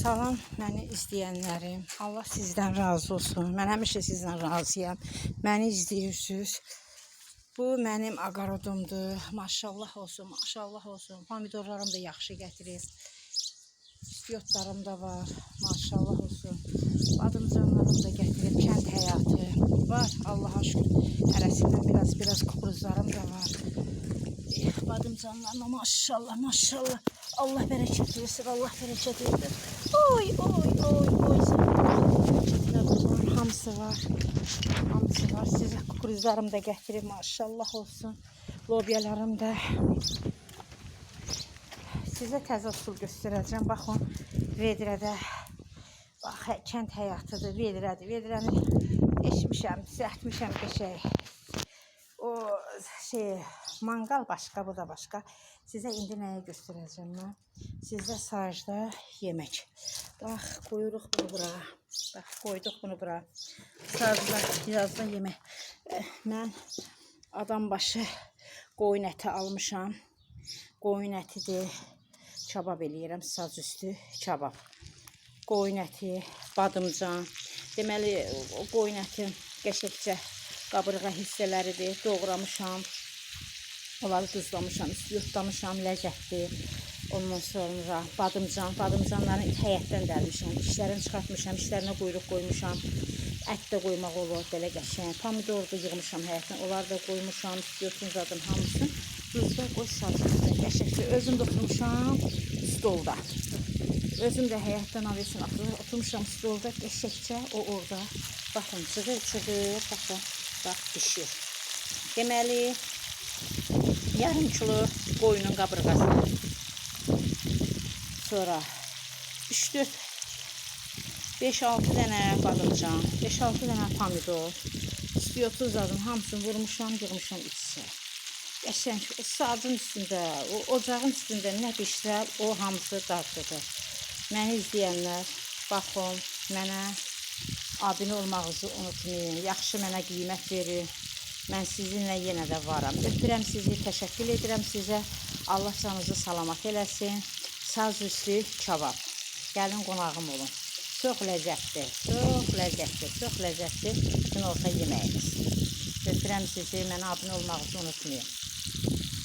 Salam məni izləyənlərim. Allah sizdən razı olsun. Mən həmişə sizdən razıyam. Məni izləyirsiniz. Bu mənim aqarodumdur. Maşallah olsun, maşallah olsun. Pomidorlarım da yaxşı gətirir. İstiyotlarım da var. Maşallah olsun. Badımcanlarım da gətirib. Kənd həyatı var. Allaha şükür. Hərəsindən biraz biraz kukuruzlarım da var. Eh, Badımcanlarıma maşallah maşallah. Allah bereket versin. Allah bereket versin. Oy oy oy oy. Var, Hamısı var. Hamısı var. Sizə kukuruzlarım da gətirib. Maşallah olsun. Lobyalarım da. Sizə təzə usul göstərəcəm. Baxın, vedrədə bax, kənd həyatıdır, vedrədir. Vedrəni eşmişəm, düzəltmişəm qəşəng. O şey, mangal başqa, bu da başqa. Sizə indi nəyi göstərəcəm mən? Sizə sajda yemək. Bax, qoyuruq bunu bura. Bax, qoyduq bunu bura. Sajda, yazda yemək. Eh, Mən adam başı qoyun əti almışam. Qoyun ətidir. Kabab eləyirəm, saz üstü kabab. Qoyun əti, badımcan. Deməli, qoyun əti qəşəngcə qabırğa hissələridir. Doğramışam. Onları duzlamışam, yurtlamışam, ləzzətli. Ondan sonra badımcan, badımcanların həyətdən dəlmişəm. İşlərini çıxartmışam, işlərinə quyruq qoymuşam. Ət də qoymaq olur, belə qəşəng. Pomidor da yığmışam həyətdən, onları da qoymuşam. İstiyorsun zaten hamısını. Duzda salçasını qəşəngli. Özüm də oturmuşam stolda. Özüm də həyətdən atılır, oturmuşam stolda qəşəngcə o orada. Baxın, çığır çığır, baxın, bax pişir. Deməli, yarım kilo qoyunun qabırğası. Sonra 3-4 5-6 dənə badımcan, 5-6 dənə pomidor, istiyotu zadım hamısını vurmuşam, yığmışam içsə. Qəşəng o sacın üstündə, o ocağın üstündə nə bişirər, o hamısı dadlıdır. Məni izləyənlər, baxın, mənə abunə olmağınızı unutmayın. Yaxşı mənə qiymət verin. Mən sizinlə yenə də varam. Öpürəm sizi, təşəkkür edirəm sizə. Allah canınızı salamat eləsin. Saz üstü kabab. Gəlin qonağım olun. Çox ləzzətli, çox ləzzətli, çox ləzzətli günorta yeməyimiz. Öpürəm sizi, mənə abunə olmağınızı unutmayın.